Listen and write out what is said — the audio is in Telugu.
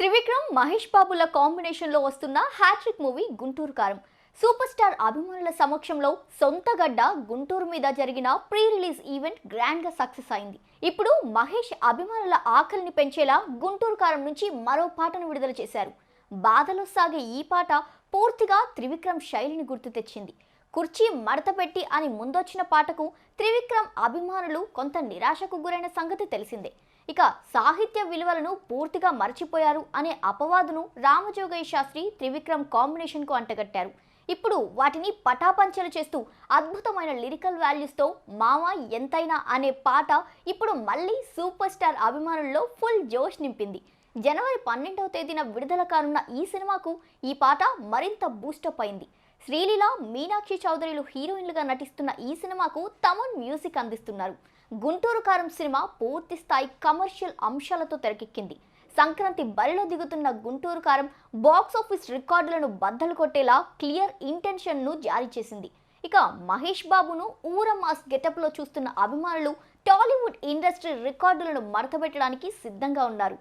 త్రివిక్రమ్ మహేష్ బాబుల కాంబినేషన్లో వస్తున్న హ్యాట్రిక్ మూవీ గుంటూరు కారం. సూపర్ స్టార్ అభిమానుల సమక్షంలో సొంత గడ్డ గుంటూరు మీద జరిగిన ప్రీ రిలీజ్ ఈవెంట్ గ్రాండ్గా సక్సెస్ అయింది. ఇప్పుడు మహేష్ అభిమానుల ఆకలిని పెంచేలా గుంటూరు కారం నుంచి మరో పాటను విడుదల చేశారు. బాధలో సాగే ఈ పాట పూర్తిగా త్రివిక్రమ్ శైలిని గుర్తు తెచ్చింది. కుర్చీ మడత పెట్టి అని ముందొచ్చిన పాటకు త్రివిక్రమ్ అభిమానులు కొంత నిరాశకు గురైన సంగతి తెలిసిందే. ఇక సాహిత్య విలువలను పూర్తిగా మర్చిపోయారు అనే అపవాదును రామజోగయ్య శాస్త్రి త్రివిక్రమ్ కాంబినేషన్కు అంటగట్టారు. ఇప్పుడు వాటిని పటాపంచలు చేస్తూ అద్భుతమైన లిరికల్ వాల్యూస్తో మామ ఎంతైనా అనే పాట ఇప్పుడు మళ్ళీ సూపర్ స్టార్ అభిమానుల్లో ఫుల్ జోష్ నింపింది. జనవరి పన్నెండవ తేదీన విడుదల కానున్న ఈ సినిమాకు ఈ పాట మరింత బూస్టప్ అయింది. శ్రీలీల మీనాక్షి చౌదరిలు హీరోయిన్లుగా నటిస్తున్న ఈ సినిమాకు తమన్ మ్యూజిక్ అందిస్తున్నారు. గుంటూరు కారం సినిమా పూర్తి స్థాయి కమర్షియల్ అంశాలతో తెరకెక్కింది. సంక్రాంతి బరిలో దిగుతున్న గుంటూరు కారం బాక్స్ ఆఫీస్ రికార్డులను బద్దలు కొట్టేలా క్లియర్ ఇంటెన్షన్ను జారీ చేసింది. ఇక మహేష్ బాబును ఊర మాస్ గెటప్లో చూస్తున్న అభిమానులు టాలీవుడ్ ఇండస్ట్రీ రికార్డులను మడతపెట్టడానికి సిద్ధంగా ఉన్నారు.